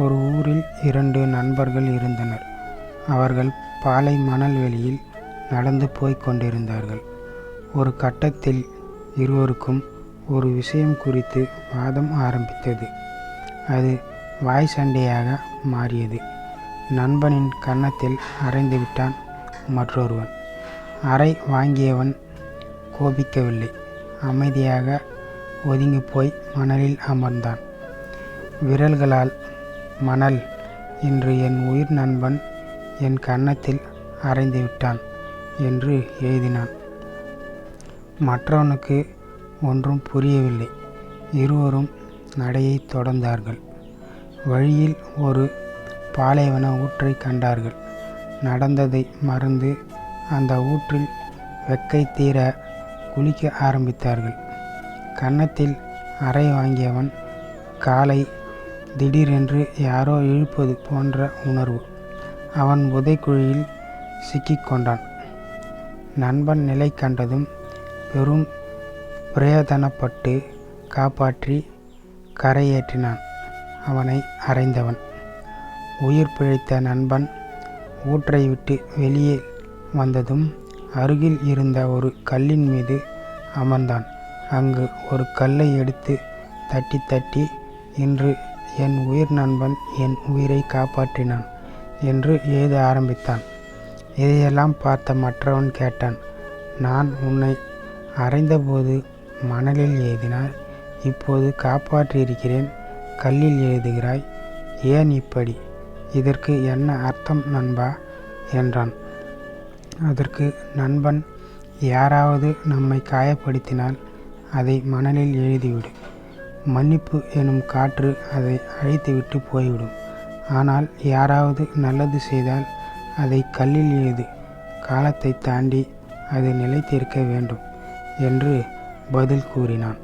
ஒரு ஊரில் இரண்டு நண்பர்கள் இருந்தனர். அவர்கள் பாலை மணல் வெளியில் நடந்து போய்க் கொண்டிருந்தார்கள். ஒரு கட்டத்தில் இருவருக்கும் ஒரு விஷயம் குறித்து வாதம் ஆரம்பித்தது. அது வாய் சண்டையாக மாறியது. நண்பனின் கன்னத்தில் அறைந்து விட்டான் மற்றொருவன். அறை வாங்கியவன் கோபிக்கவில்லை. அமைதியாக ஒதுங்கி போய் மணலில் அமர்ந்தான். விரல்களால் மணல். இன்று என் உயிர் நண்பன் என் கன்னத்தில் அரைந்து விட்டான் என்று எழுதினான். மற்றவனுக்கு ஒன்றும் புரியவில்லை. இருவரும் நடையை தொடர்ந்தார்கள். வழியில் ஒரு பாலைவன ஊற்றை கண்டார்கள். நடந்ததை மறந்து அந்த ஊற்றில் வெக்கை தீர குளிக்க ஆரம்பித்தார்கள். கன்னத்தில் அறை வாங்கியவன் காலை திடீரென்று யாரோ இழுப்பது போன்ற உணர்வு. அவன் புதைக்குழியில் சிக்கிக்கொண்டான் நண்பன் நிலை கண்டதும் பெரும் பிரயோதனப்பட்டு காப்பாற்றி கரையேற்றினான். அவனை அறைந்தவன். உயிர் பிழைத்த நண்பன் ஊற்றை விட்டு வெளியே வந்ததும் அருகில் இருந்த ஒரு கல்லின் மீது அமர்ந்தான். அங்கு ஒரு கல்லை எடுத்து தட்டி தட்டி இன்று என் உயிர் நண்பன் என் உயிரை காப்பாற்றினான் என்று எழுத ஆரம்பித்தான். இதையெல்லாம் பார்த்த மற்றவன் கேட்டான் நான் உன்னை அறைந்தபோது மணலில் எழுதினாய் இப்போது காப்பாற்றியிருக்கிறேன் கல்லில் எழுதுகிறாய் ஏன் இப்படி? இதற்கு என்ன அர்த்தம் நண்பா? என்றான். அதற்கு நண்பன் யாராவது நம்மை காயப்படுத்தினால் அதை மணலில் எழுதிவிடு. மன்னிப்பு எனும் காற்று அதை அழைத்துவிட்டு போய்விடும். ஆனால் யாராவது நல்லது செய்தால் அதை கல்லில் எழுது காலத்தை தாண்டி அது நிலைத்திருக்க வேண்டும் என்று பதில் கூறினான்.